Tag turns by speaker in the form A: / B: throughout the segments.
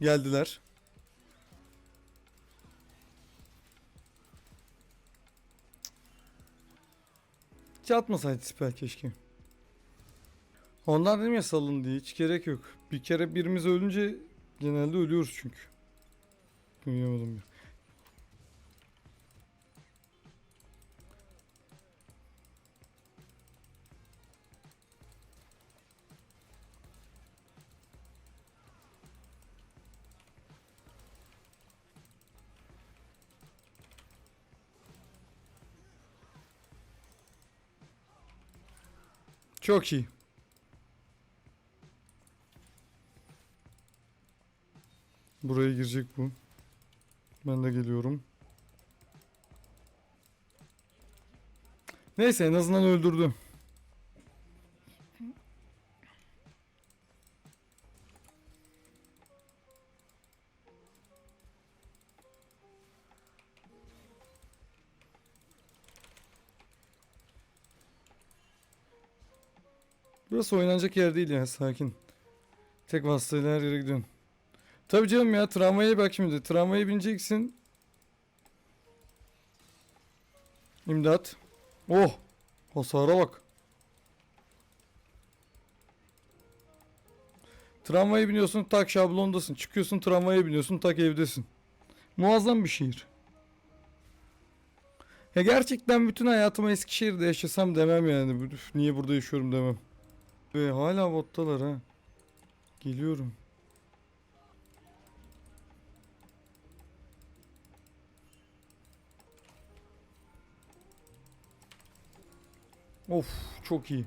A: Geldiler. Hiç atmasaydı keşke. Onlar dedim ya salın diye hiç gerek yok. Bir kere birimiz ölünce genelde ölüyoruz çünkü. Duyamadım ya. Çok iyi. Buraya girecek bu. Ben de geliyorum. Neyse en azından öldürdü. Burası oynanacak yer değil ya sakin. Tek vasıtayla her yere gidiyorsun. Tabii canım ya tramvaya bak şimdi. Tramvaya bineceksin. İmdat. Oh. Hasara bak. Tramvaya biniyorsun tak şablondasın. Çıkıyorsun tramvaya biniyorsun tak evdesin. Muazzam bir şehir. Ya gerçekten bütün hayatımı Eskişehir'de yaşasam demem yani. Niye burada yaşıyorum demem. Ve hala bottalar ha. Geliyorum. Of çok iyi.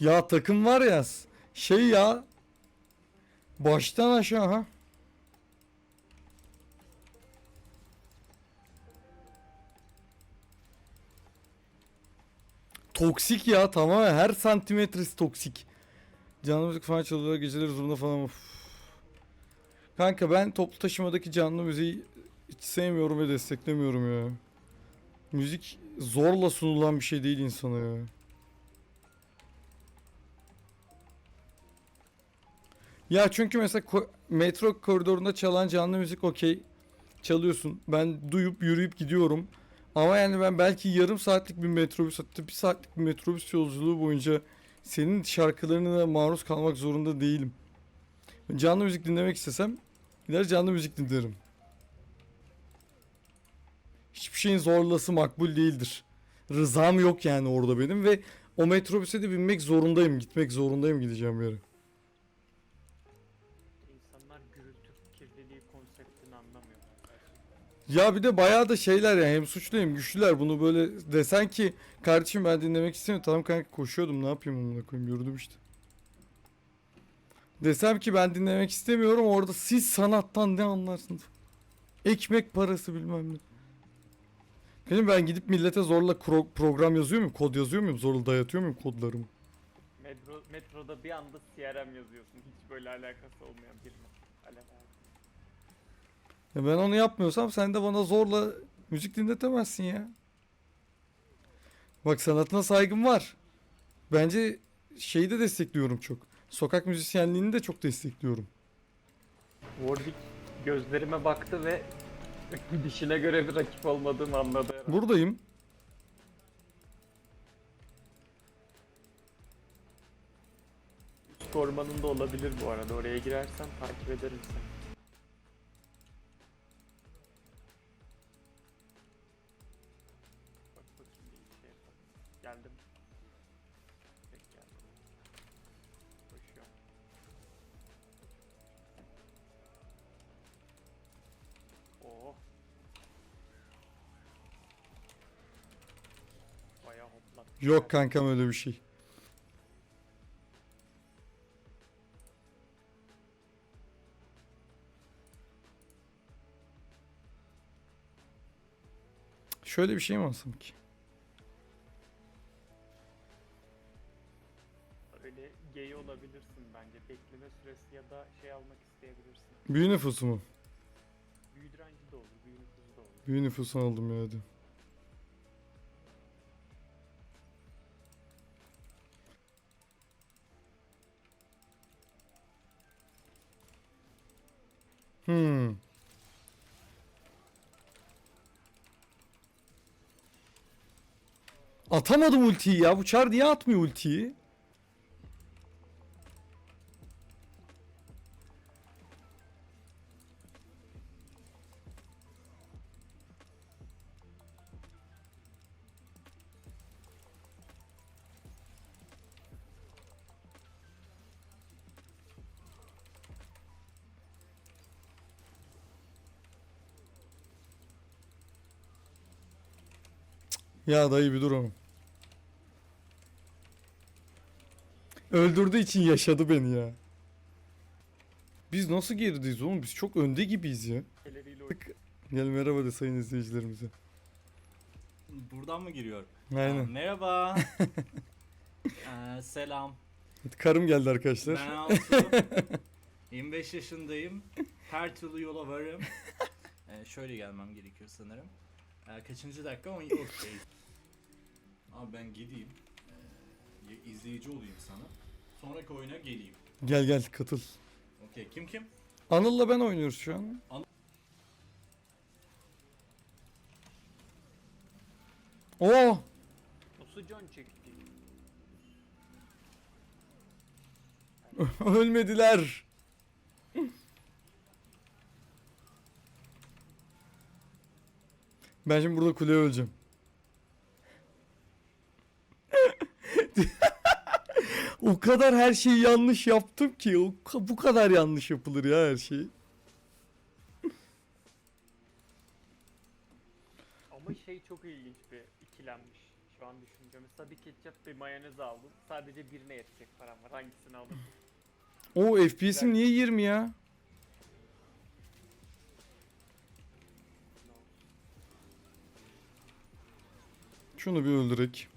A: Ya takım var ya şey ya baştan aşağı ha. Toksik ya tamamen her santimetresi toksik. Canlı müzik falan çalıyorlar geceleri zorunda falan. Of. Kanka ben toplu taşımadaki canlı müziği hiç sevmiyorum ve desteklemiyorum ya. Müzik zorla sunulan bir şey değil insana ya. Ya çünkü mesela ko- metro koridorunda çalan canlı müzik okey çalıyorsun. Ben duyup yürüyüp gidiyorum. Ama yani ben belki yarım saatlik bir metrobüs hatta bir saatlik bir metrobüs yolculuğu boyunca senin şarkılarına maruz kalmak zorunda değilim. Canlı müzik dinlemek istesem gider canlı müzik dinlerim. Hiçbir şeyin zorlası makbul değildir. Rızam yok yani orada benim ve o metrobüse de binmek zorundayım. Gitmek zorundayım gideceğim yere.
B: İnsanlar gürültü kirliliği konseptini anlamıyor. gerçekten.
A: Ya bir de bayağı da şeyler yani hem suçlu hem güçlüler bunu böyle desen ki kardeşim ben dinlemek istemiyorum tamam kanka koşuyordum ne yapayım amına koyayım yürüdüm işte. Desem ki ben dinlemek istemiyorum orada siz sanattan ne anlarsınız? Ekmek parası bilmem ne. Benim ben gidip millete zorla kro- program yazıyor muyum? Kod yazıyor muyum? Zorla dayatıyor muyum kodlarımı?
B: Metro, metroda bir anda CRM yazıyorsun. Hiç böyle alakası olmayan birine. Alakası.
A: Ya ben onu yapmıyorsam sen de bana zorla müzik dinletemezsin ya. Bak sanatına saygım var. Bence şeyi de destekliyorum çok. Sokak müzisyenliğini de çok destekliyorum.
B: Warwick gözlerime baktı ve dişine göre bir rakip olmadığımı anladı herhalde.
A: Buradayım.
B: Ormanında olabilir bu arada. Oraya girersen takip ederim seni.
A: Yok kankam öyle bir şey. Şöyle bir şey mi alsam ki?
B: Öyle gay olabilirsin bence. Bekleme süresi ya da şey almak isteyebilirsin.
A: Büyü nüfusu mu?
B: Büyü direnci de olur, büyü nüfuzu da olur.
A: Büyü nüfusunu aldım ya hadi. Hmm. Atamadım ultiyi ya. Bu çar niye atmıyor ultiyi? Ya dayı bir dur oğlum. Öldürdüğü için yaşadı beni ya. Biz nasıl gerideyiz oğlum? Biz çok önde gibiyiz ya.
B: Elleriyle
A: Gel merhaba de sayın izleyicilerimize.
C: Buradan mı giriyor?
A: Aynen.
C: Aa, merhaba. Ee, selam.
A: Karım geldi arkadaşlar.
C: Ben Altu. 25 yaşındayım. Her türlü yola varım. Ee, şöyle gelmem gerekiyor sanırım. Ee, kaçıncı dakika? 10 okey. Abi ben gideyim. Ee, izleyici olayım sana. Sonraki oyuna geleyim.
A: Gel gel katıl.
C: Okey. Kim kim?
A: Anıl'la ben oynuyoruz şu an. Oo!
B: Nasıl can çekti?
A: Ölmediler. Ben şimdi burada kuleye öleceğim. o kadar her şeyi yanlış yaptım ki o bu kadar yanlış yapılır ya her şey.
B: Ama şey çok ilginç bir ikilenmiş şu an düşünce. Mesela bir ketçap bir mayonez aldım. Sadece birine yetecek param var. Hangisini alırım?
A: O FPS'im niye 20 ya? Şunu bir öldürek.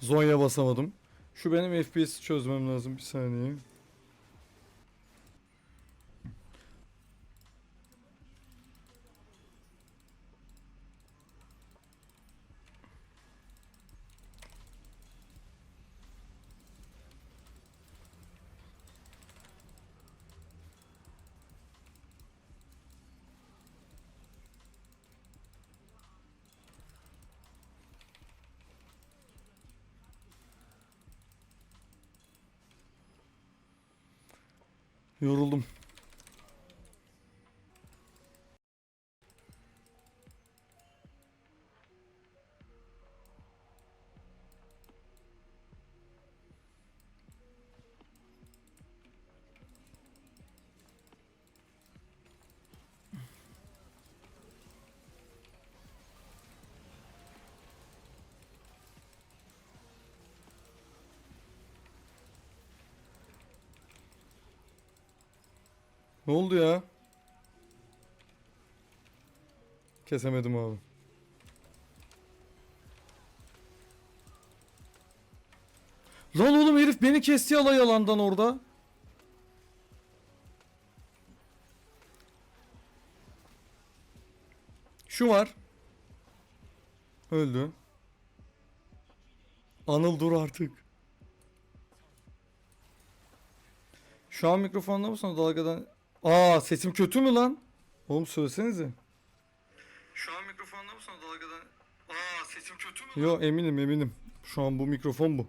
A: Zonya basamadım. Şu benim FPS'i çözmem lazım bir saniye. Yoruldum. Ne oldu ya? Kesemedim abi. Lan oğlum herif beni kesti alay yalandan orada. Şu var. Öldü. Anıl dur artık. Şu an mikrofonda mısın dalgadan? Aa sesim kötü mü lan? Oğlum söylesenize. Şu an mikrofonda mısın dalgadan? Aa sesim kötü mü? Yo eminim eminim. Şu an bu mikrofon bu.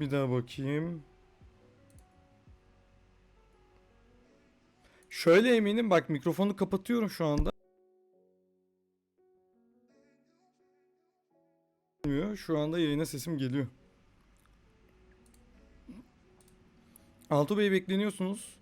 A: Bir daha bakayım. Şöyle eminim bak mikrofonu kapatıyorum şu anda. Şu anda yayına sesim geliyor. Altu Bey bekleniyorsunuz.